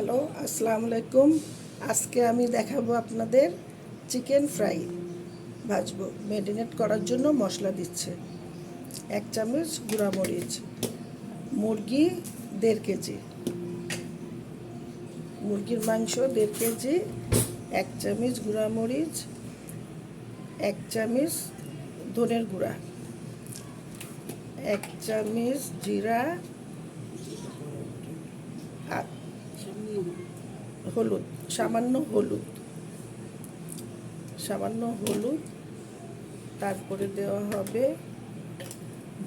Hello আসসালামু আলাইকুম আজকে আমি দেখাবো আপনাদের চিকেন ফ্রাই ভাজবো। ম্যারিনেট করার জন্য মশলা দিচ্ছে। এক চামচ গুঁড়া মরিচ মুরগি দেড় কেজি, মুরগির মাংস দেড় কেজি, এক চামচ গুঁড়া মরিচ এক চামচ ধনের গুঁড়া, এক চামচ জিরা আর হলুদ, সামান্য হলুদ। সামান্য হলুদ, তারপরে দেওয়া হবে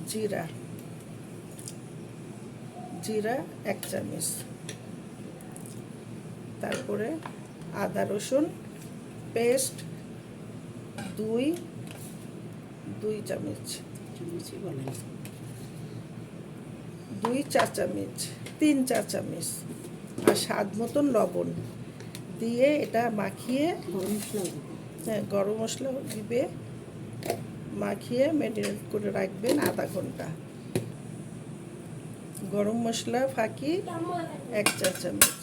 জিরা। জিরা এক চামচ। তারপরে আদা, রসুন, পেস্ট দুই দুই চামচ। দুই চা চামচ, তিন চা চামচ। আর স্বাদ মতন লবণ দিয়ে এটা মাখিয়ে হ্যাঁ গরম মশলা দিবে মাখিয়ে ম্যারিনেট করে রাখবেন আধা ঘণ্টা। গরম মশলা ফাঁকি এক চা চামচ।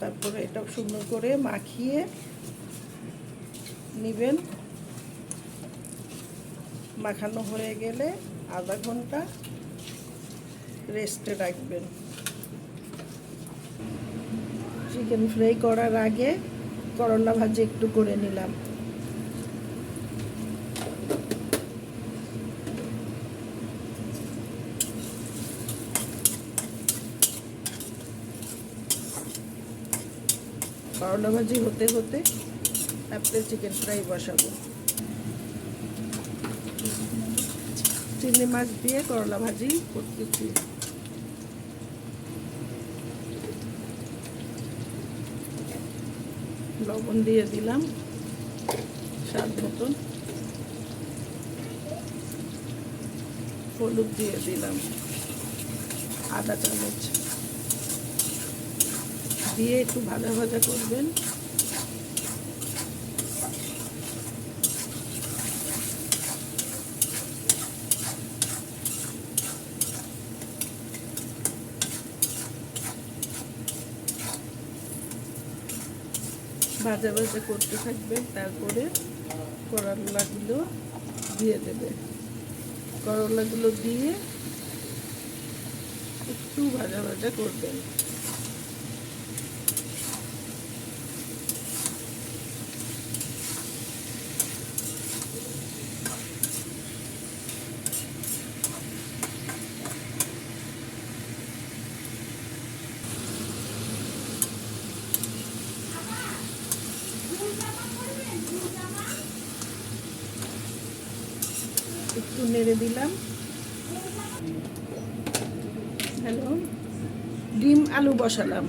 তারপরে এটা শুকনো করে মাখিয়ে নেবেন। মাখানো হয়ে গেলে আধা ঘণ্টা রেস্টে রাখবেন। চিকেন ফ্রাই করার আগে করলা ভাজি একটু করে নিলাম। করলা ভাজি হতে হতে তারপরে চিকেন ফ্রাই বসাবো। চিংড়ি মাছ দিয়ে করলা ভাজি করতেছি। লবণ দিয়ে দিলাম স্বাদ মতন। হলুদ দিয়ে দিলাম আদা চামচ। দিয়ে একটু ভাজা ভাজা করবেন। ভাজা ভাজা করতে থাকবে তারপরে করলাগুলো দিয়ে দেবে। করলাগুলো দিয়ে একটু ভাজা ভাজা করবেন। একটু নেড়ে দিলাম। হ্যালো, ডিম আলু বসালাম।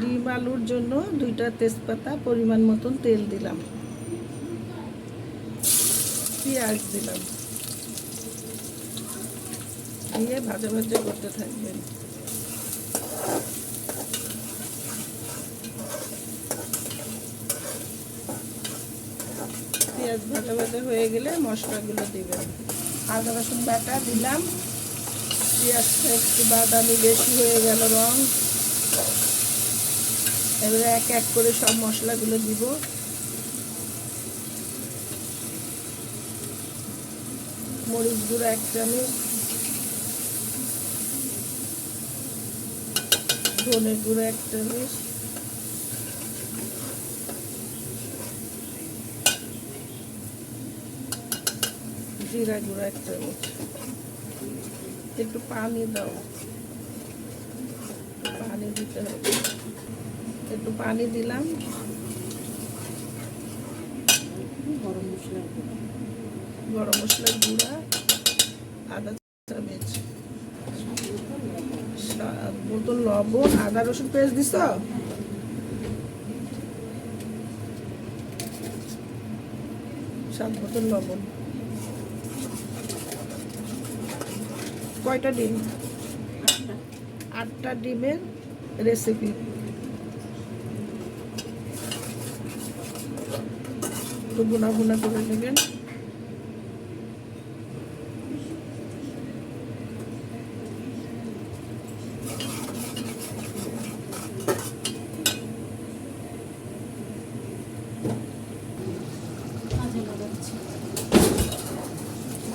ডিম আলুর জন্য দুইটা তেজপাতা পরিমাণ মতন তেল দিলাম। পেঁয়াজ দিলাম। দিয়ে ভাজা ভাজা করতে থাকবেন। ভাজা ভাজা হয়ে গেলে মশলাগুলো দিবেন। আদা, রসুন বাটা দিলাম। পেঁয়াজটা একটু বাদামি বেশি হয়ে গেল রং। এবারে এক এক করে সব মশলাগুলো দিব। মরিচ গুঁড়ো এক চামচ। ধনে গুঁড়ো এক চামচ। জিরা গুঁড়ো এক চামচ। একটু পানি দাও। পানি দিতে হবে। একটু পানি দিলাম। গরম মশলা গরম মশলার গুঁড়া আদা চামচ। মতো লবণ আদা রসুন পেস্ট দিছ? স্বাদ বোতল লবণ। কয়টা ডিম? আটটা ডিমের রেসিপি একটু গুনা করে নেবেন।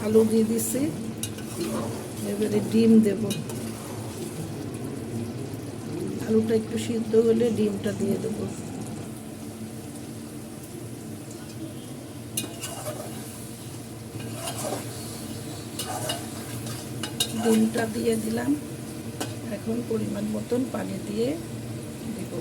আলু দিয়ে দিচ্ছি। এবারে ডিম দেব। আলুটা একটু সিদ্ধ হলে ডিমটা দিয়ে দেবো। ডিমটা দিয়ে দিলাম। এখন পরিমাণ মতন পানি দিয়ে দেব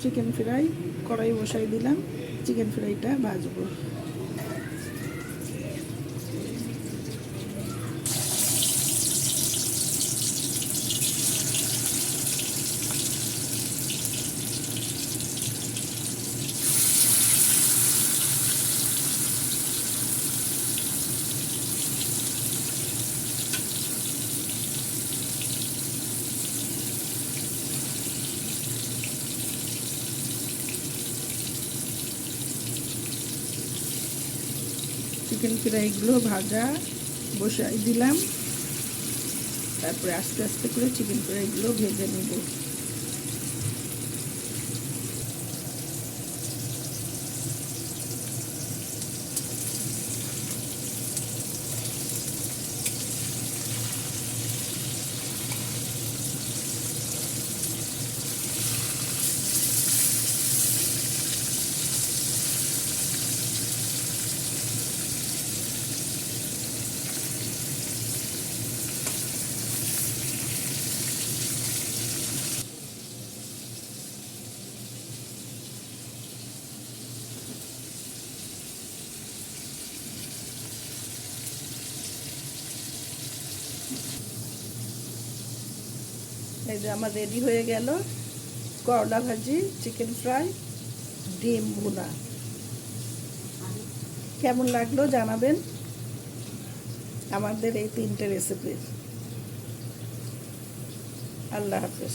চিকেন ফ্রাই কড়াই বসাই দিলাম। চিকেন ফ্রাইটা ভাজবো। চিকেন ফ্রাইগুলো ভাজা বসাই দিলাম। তারপরে আস্তে আস্তে করে চিকেন ফ্রাইগুলো ভেজে নেব। এই যে আমার রেডি হয়ে গেল। করলা ভাজি চিকেন ফ্রাই ডিম ভুনা। কেমন লাগল জানাবেন? আমাদের এই তিনটে রেসিপি আল্লাহ হাফেজ।